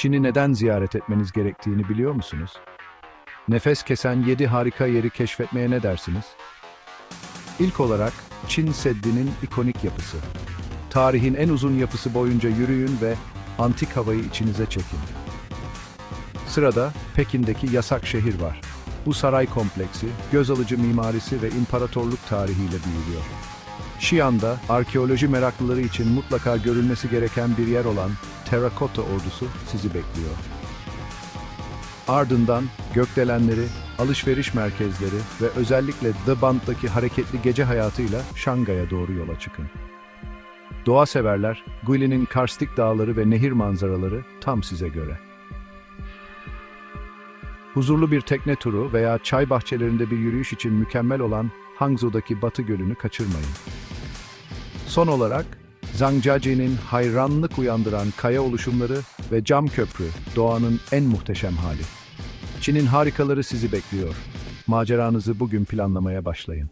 Çin'i neden ziyaret etmeniz gerektiğini biliyor musunuz? Nefes kesen 7 harika yeri keşfetmeye ne dersiniz? İlk olarak Çin Seddi'nin ikonik yapısı. Tarihin en uzun yapısı boyunca yürüyün ve antik havayı içinize çekin. Sırada Pekin'deki yasak şehir var. Bu saray kompleksi, göz alıcı mimarisi ve imparatorluk tarihiyle büyülüyor. Xi'an'da arkeoloji meraklıları için mutlaka görülmesi gereken bir yer olan Terrakotta ordusu sizi bekliyor. Ardından gökdelenleri, alışveriş merkezleri ve özellikle The Band'daki hareketli gece hayatıyla Şangay'a doğru yola çıkın. Doğa severler, Guili'nin karstik dağları ve nehir manzaraları tam size göre. Huzurlu bir tekne turu veya çay bahçelerinde bir yürüyüş için mükemmel olan Hangzhou'daki Batı Gölü'nü kaçırmayın. Son olarak, Zhangjiajie'nin hayranlık uyandıran kaya oluşumları ve cam köprü doğanın en muhteşem hali. Çin'in harikaları sizi bekliyor. Maceranızı bugün planlamaya başlayın.